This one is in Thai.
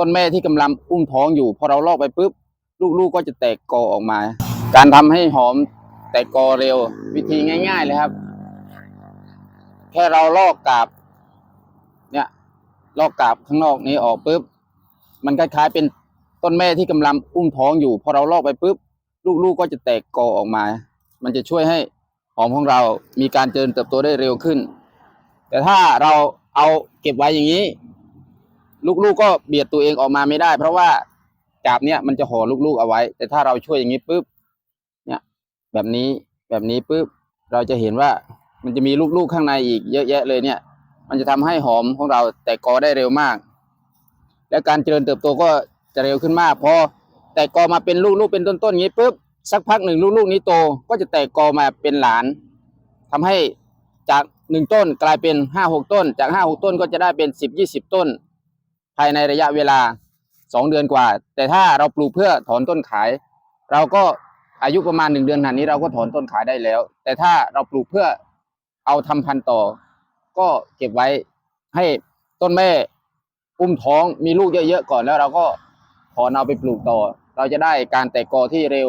ต้นแม่ที่กำลังอุ้มท้องอยู่พอเราลอกไปปุ๊บลูกๆก็จะแตกกอออกมา การทำให้หอมแตกกอเร็ว วิธีง่าย ๆ เลยครับ แค่เราลอกกาบ เนี่ยลอกกาบข้างนอกนี้ออกปุ๊บมันคล้ายๆเป็นต้นแม่ที่กำลังอุ้มท้องอยู่ พอเราลอกไปปุ๊บลูกๆก็จะแตกกอออกมา มันจะช่วยให้หอมของเรามีการเจริญเติบโตได้เร็วขึ้น แต่ถ้าเราเอาเก็บไว้อย่างนี้ ลูกๆก็เบียดตัวเองออกมาไม่ได้ เพราะว่ากาบเนี่ยมันจะห่อลูกๆเอาไว้ แต่ถ้าเราช่วยอย่างนี้ปุ๊บเนี่ยแบบนี้แบบนี้ปุ๊บเราจะเห็นว่ามันจะมีลูกๆข้างในอีกเยอะแยะเลยเนี่ย มันจะทำให้หอมของเราแตกกอได้เร็วมาก และการเจริญเติบโตก็จะเร็วขึ้นมากพอแตกกอมาเป็นลูกๆเป็นต้นๆอย่างนี้ปุ๊บสักพักหนึ่งลูกๆนี้โตก็จะแตกกอมาเป็นหลานทำให้จากหนึ่งต้นกลายเป็นห้าหกต้น จากห้าหกต้นก็จะได้เป็นสิบยี่สิบต้นายในระยะเวลาสองเดือนกว่า แต่ถ้าเราปลูกเพื่อถอนต้นขาย เราก็อายุประมาณหนึ่งเดือนหันนี้เราก็ถอนต้นขายได้แล้ว แต่ถ้าเราปลูกเพื่อเอาทำพันธุ์ต่อ ก็เก็บไว้ให้ต้นแม่อุ้มท้องมีลูกเยอะๆก่อนแล้วเราก็ถอนเอาไปปลูกต่อ เราจะได้การแตกกอที่เร็ว